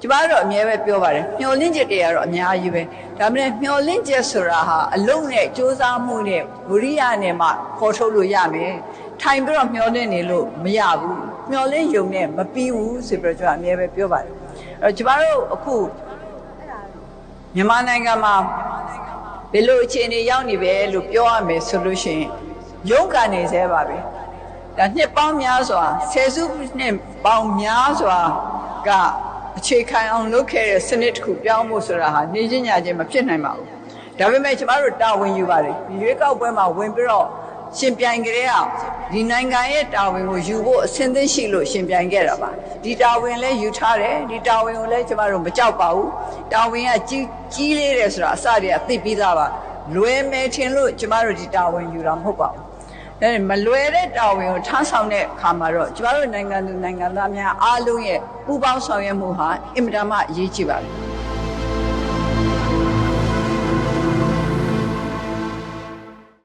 ကျမတို့အမြဲပဲပြောပါတယ်မျောလင့်ချက်တွေကတော့အများကြီးပဲဒါပေမဲ့မျောလင့်ချက်ဆိုတာဟာအလုံးနဲ့စ조사မှုနဲ့ဝိရိယနဲ့မှခေါ်ထုတ်လို့ရမယ်ထိုင်ပြီးတော့မျောလင့်နေလို့မရဘူးမျောလင့်ယုံနဲ့မပြီးဘူးဆိုပြီးတော့ကျွန်တော်အမြဲပဲပြောပါတယ်အဲ့တော့ကျမတို့အခုမြန်မာနိုင်ငံမှာဘယ်လိုအခြေအနေရောက်နေပဲလို့ပြောရမယ်ဆိုလို့ရှိရင်ရုန်းကန်နေသေးပါပဲဒါနှစ်ပေါင်းများစွာဆယ်စုနှစ်ပေါင်းများစွာက အခြေခံအောင်လုပ်ခဲ့တဲ့စနစ်တစ်ခုပြောင်းဖို့ဆိုတာဟာနေချင်းညာချင်းမဖြစ်နိုင်ပါဘူးဒါပေမဲ့ကျမတို့တာဝန်ယူပါတယ်ဒီရွေးကောက်ပွဲမှာဝင်ပြီးတော့ရှင်ပြိုင်ကြတဲ့အောင်ဒီနိုင်ငံရဲ့တာဝန်ကိုယူဖို့အဆင်သင့်ရှိလို့ရှင်ပြိုင်ခဲ့တာပါဒီတာဝန်လည်းယူထားတယ်ဒီတာဝန်ကိုလည်းကျမတို့မကြောက်ပါဘူးတာဝန်ကကြီးကြီးလေးတယ်ဆိုတာအစတည်းကသိပြီးသားပါလွယ်မယ်ထင်လို့ကျမတို့ဒီတာဝန်ယူတာမဟုတ်ပါဘူး အဲမလွယ်တဲ့တာဝန်ကိုထမ်းဆောင်တဲ့အခါမှာတော့ကျမတို့နိုင်ငံသူနိုင်ငံသားများအားလုံးရဲ့ပူးပေါင်းဆောင်ရွက်မှုဟာအင်မတန်မှအရေးကြီးပါတယ်